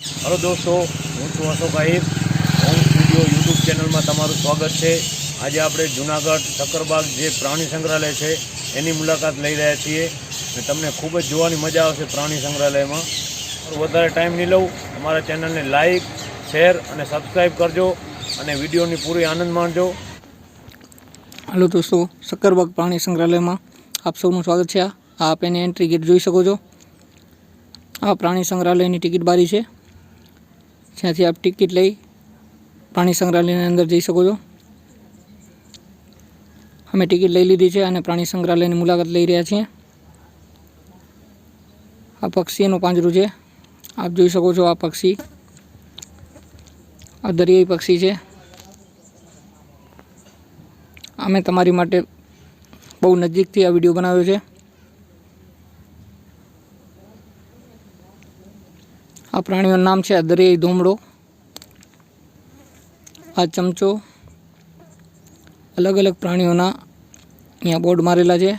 Hello દોસ્તો, હું છું Ashok Ahir. Home studio YouTube ચેનલમાં તમારું સ્વાગત છે. આજે આપણે જુનાગઢ સક્કરબાગ જે પ્રાણી સંગ્રહાલય છે, એની મુલાકાત લઈ રહ્યા છીએ. અને તમને ખૂબ જ જોવાની મજા આવશે પ્રાણી સંગ્રહાલયમાં. વધારે ટાઈમ નહીં લઉં. અમારા ચેનલને લાઇક શેર અને સબસ્ક્રાઈબ કરજો અને વિડીયોની પૂરી આનંદ માણજો. હલો દોસ્તો સક્કરબાગ પ્રાણી સંગ્રહાલયમાં આપ સૌનું સ્વાગત છે. આપ એની એન્ટ્રી ગેટ જોઈ શકો છો. આ પ્રાણી સંગ્રહાલયની ટિકિટ બારી છે. જ્યાંથી આપ ટિકિટ લઈ પ્રાણી સંગ્રહાલયની અંદર જઈ શકો છો. અમે ટિકિટ લઈ લીધી છે અને પ્રાણી સંગ્રહાલયની મુલાકાત લઈ રહ્યા છીએ. આ પક્ષીનું પાંજરું છે. આપ જોઈ શકો છો આ પક્ષી. આ દરિયાઈ પક્ષી છે. અમે તમારી માટે બહુ નજીકથી આ વીડિયો બનાવ્યો છે. આ પ્રાણીઓનું નામ છે દરિયાઈ ધોમડો. આ ચમચો અલગ અલગ પ્રાણીઓના અહીંયા બોર્ડ મારેલા છે.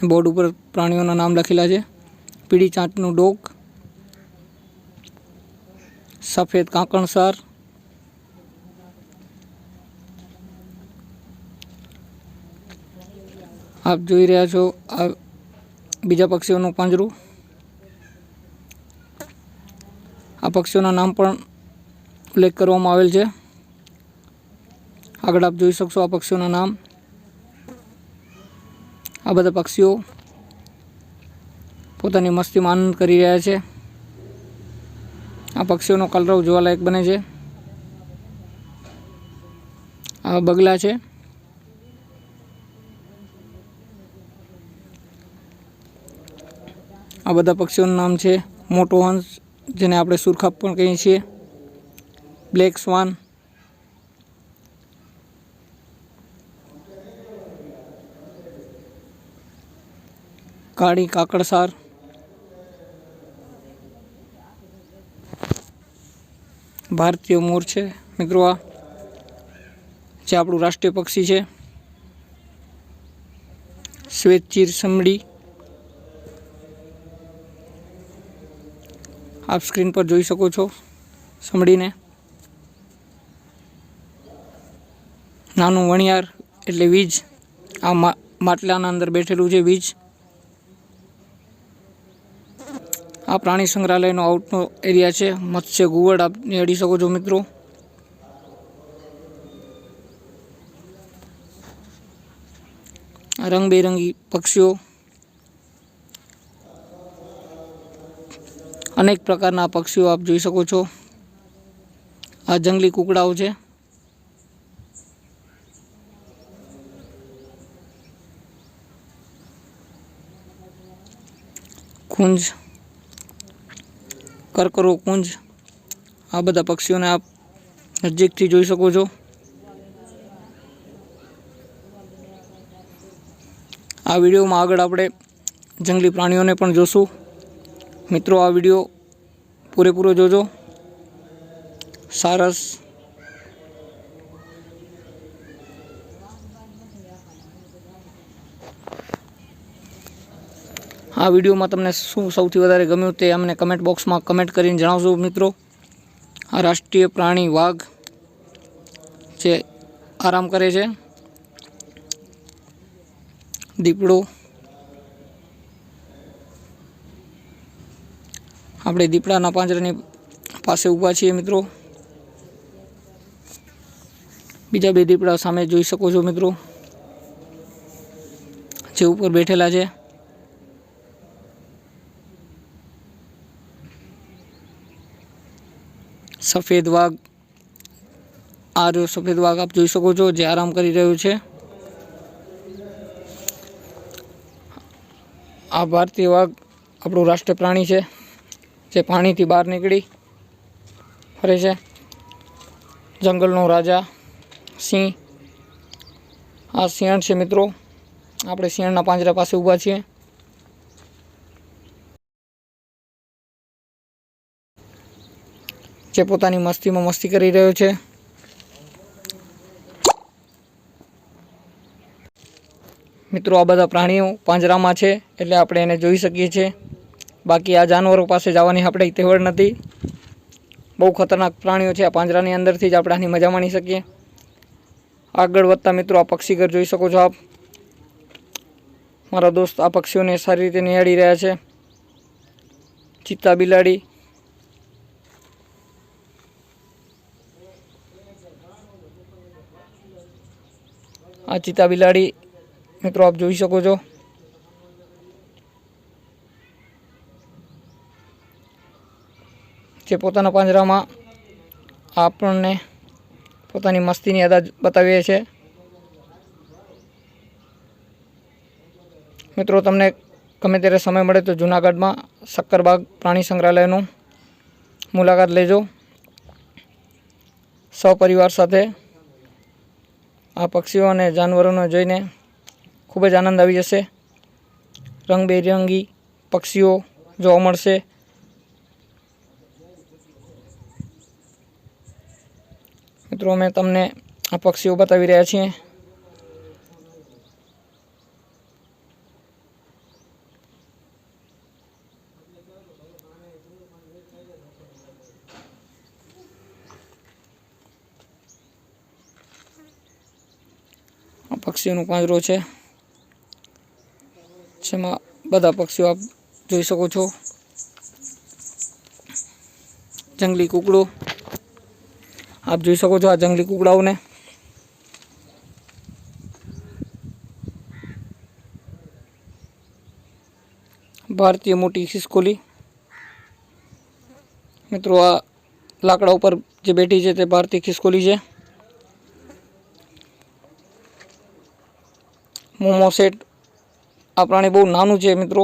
બોર્ડ ઉપર પ્રાણીઓના નામ લખેલા છે. પીળી ચાંટનું ડોક, સફેદ કાંકણસાર, આપ જોઈ રહ્યા છો આ બીજા પક્ષીઓનું પાંજરું. આ પક્ષીઓના નામ પણ ઉલ્લેખ કરવામાં આવેલ છે. આગળ આપ જોઈ શકશો આ પક્ષીઓના નામ. આ બધા પક્ષીઓ પોતાની મસ્તીમાં આનંદ કરી રહ્યા છે. આ પક્ષીઓનો કલરવ જોવાલાયક બને છે. આ બગલા છે. આ બધા પક્ષીઓનું નામ છે મોટો હંસ જેને આપણે સુરખાપ પણ કહીએ છીએ. બ્લેક સ્વાન કાળી કાકડસાર. ભારતીય મોર છે, મિત્રો આ, જે આપણું રાષ્ટ્રીય પક્ષી છે. શ્વેતચીર સમડી. આપ સ્ક્રીન પર જોઈ શકો છો સમડીને નાનું વણિયાર એટલે વીજ, આ માટલાના અંદર બેઠેલું છે વીજ. આ પ્રાણી સંગ્રહાલયનો આઉટનો એરિયા છે, મત્સ્ય ઘુવડ આપ અડી શકો છો મિત્રો. રંગબેરંગી પક્ષીઓ અનેક પ્રકારના પક્ષીઓ આપ જોઈ શકો છો. આ જંગલી કુકડાઓ છે. કુંજ, કરકરો કુંજ, આ બધા પક્ષીઓને આપ નજીકથી જોઈ શકો છો. આ વિડીયોમાં આગળ આપણે જંગલી પ્રાણીઓને પણ જોશું. મિત્રો, આ વીડિયો પૂરેપૂરો જોજો. સારસ. આ વિડીયોમાં તમને શું સૌથી વધારે ગમ્યું તે અમને કમેન્ટ બોક્સમાં કમેન્ટ કરીને જણાવજો, મિત્રો. આ રાષ્ટ્રીય પ્રાણી વાઘ જે આરામ કરે છે. દીપડો. આપણે દીપડાના પાંજરાની પાસે ઊભા છીએ મિત્રો. બીજા બે દીપડા સામે જોઈ શકો છો મિત્રો. જે ઉપર બેઠેલા છે. સફેદ વાઘ. આ રહ્યો સફેદ વાઘ આપ જોઈ શકો છો જે આરામ કરી રહ્યો છે. આ ભારતીય વાઘ આપણું રાષ્ટ્રીય પ્રાણી છે. જે પાણીથી બહાર નીકળી ફરે છે. જંગલનો રાજા સિંહ. આ સિંહણ છે મિત્રો. આપણે સિંહણના પાંજરા પાસે ઊભા છીએ. જે પોતાની મસ્તીમાં મસ્તી કરી રહ્યો છે. મિત્રો, આ બધા પ્રાણીઓ પાંજરામાં છે, એટલે આપણે એને જોઈ શકીએ છીએ. બાકી આ જાનવરો પાસે જવાની આપણે તેવડ નથી. બહુ ખતરનાક પ્રાણીઓ છે આ પાંજરાની અંદરથી જ આપણે આની મજા માણી શકીએ. આગળ વધતા મિત્રો આ પક્ષીઘર જોઈ શકો છો આપ. મારા દોસ્ત આ પક્ષીઓને સારી રીતે નિહાળી રહ્યા છે. ચિત્તા બિલાડી. આ ચિત્તા બિલાડી મિત્રો આપ જોઈ શકો છો. જે પોતાના પાંજરામાં આપણને પોતાની મસ્તીની અદા બતાવીએ છીએ. મિત્રો, તમને ગમે ત્યારે સમય મળે તો જૂનાગઢમાં શક્કરબાગ પ્રાણી સંગ્રહાલયનું મુલાકાત લેજો. સપરિવાર સાથે આ પક્ષીઓ અને જાનવરોને જોઈને ખૂબ જ આનંદ આવી જશે. રંગબેરંગી પક્ષીઓ જોવા મળશે. મિત્રો, અમે તમને આ પક્ષીઓ બતાવી રહ્યા છીએ. પક્ષીઓનો પાંજરો છે. જેમાં બધા પક્ષીઓ આપ જોઈ શકો છો. જંગલી કૂકડો આપ જોઈ શકો છો આ જંગલી કુકડાઓને ભારતીય મોટી ખિસકોલી મિત્રો, આ લાકડા ઉપર જે બેઠી છે તે ભારતીય ખિસકોલી છે. મોમો સેટ આ પ્રાણી બહુ નાનું છે, મિત્રો.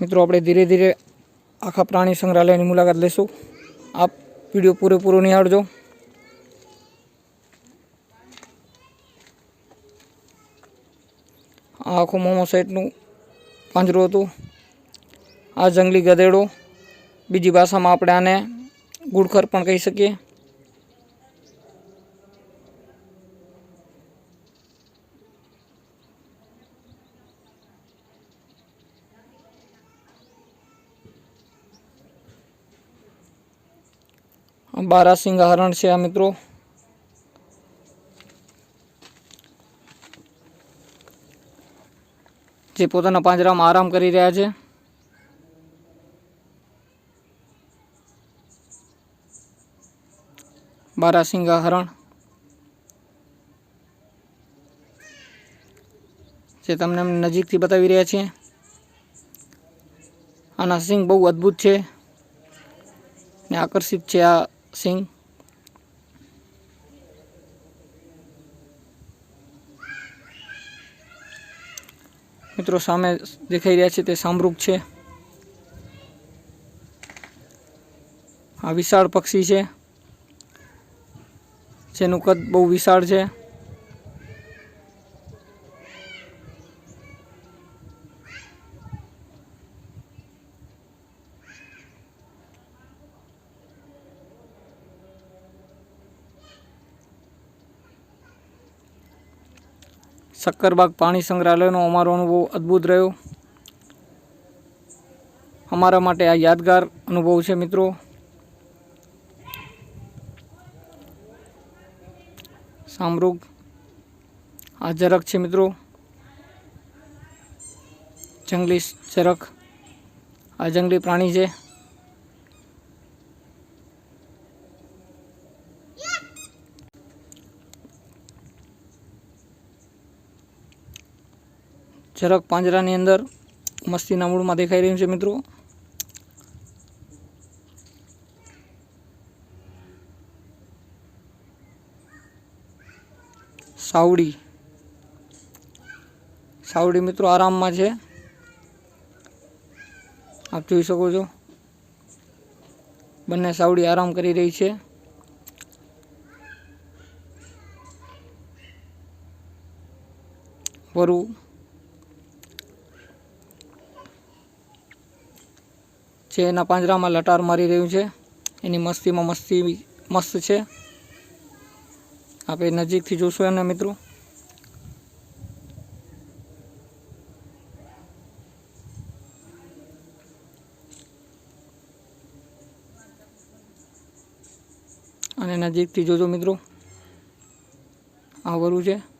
મિત્રો, આપણે ધીરે ધીરે આખા પ્રાણી સંગ્રહાલયની મુલાકાત લઈશું. આપ વીડિયો પૂરેપૂરો નિહાળજો. આ આખું મોમો સાઈડનું પાંજરું હતું. આ જંગલી ગધેડો. બીજી ભાષામાં આપણે આને ગુડખર પણ કહી શકીએ. બારાસિંગ હરણ છે આ મિત્રો. જે પોતાના પાંજરામાં આરામ કરી રહ્યા છે. બારાસિંગા હરણ જે તમને અમે નજીકથી બતાવી રહ્યા છીએ. આના સિંગ બહુ અદ્ભુત છે. ને આકર્ષિત છે આ સિંગ મિત્રો, સામે દેખાઈ રહ્યા છે તે સામરૂપ છે. આ વિશાળ પક્ષી છે. જેનું કદ બહુ વિશાળ છે. શક્કરબાગ પાણી સંગ્રહાલયનો અમારો અનુભવ અદ્ભુત રહ્યો. અમારા માટે આ યાદગાર અનુભવ છે મિત્રો. સામરૂગ આ ઝરખ છે મિત્રો. જંગલી ઝરખ આ જંગલી પ્રાણી છે. ઝરખ પાંજરાની અંદર મસ્તીના મૂળમાં દેખાઈ રહ્યું છે, મિત્રો. સાવડી. સાવડી, મિત્રો, આરામમાં છે. આપ જોઈ શકો છો. બંને સાવડી આરામ કરી રહી છે. વરુ જે એના પાંજરામાં લટાર મારી રહ્યું છે. એની મસ્તીમાં મસ્તી મસ્ત છે. આપણે નજીકથી જોશું એને મિત્રો. અને નજીકથી જોજો મિત્રો. આવરું વરુ છે.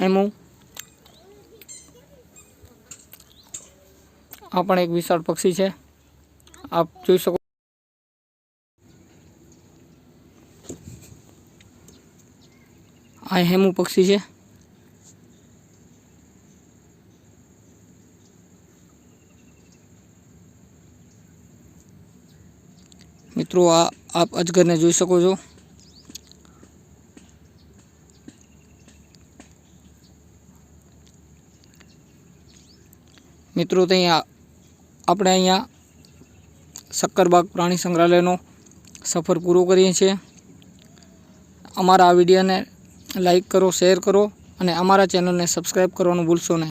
એમું. આ પણ એક વિશાળ પક્ષી છે. આપ જોઈ શકો. આ હેમુ પક્ષી છે. મિત્રો, આ આપ અજગરને જોઈ શકો છો. મિત્રો, તો આપણે અહીંયા શક્કરબાગ પ્રાણી સંગ્રહાલયનો સફર પૂરો કરીએ છીએ. અમારા આ વિડીયોને લાઈક કરો, શેર કરો અને અમારા ચેનલને સબસ્ક્રાઈબ કરવાનું ભૂલશો નહીં.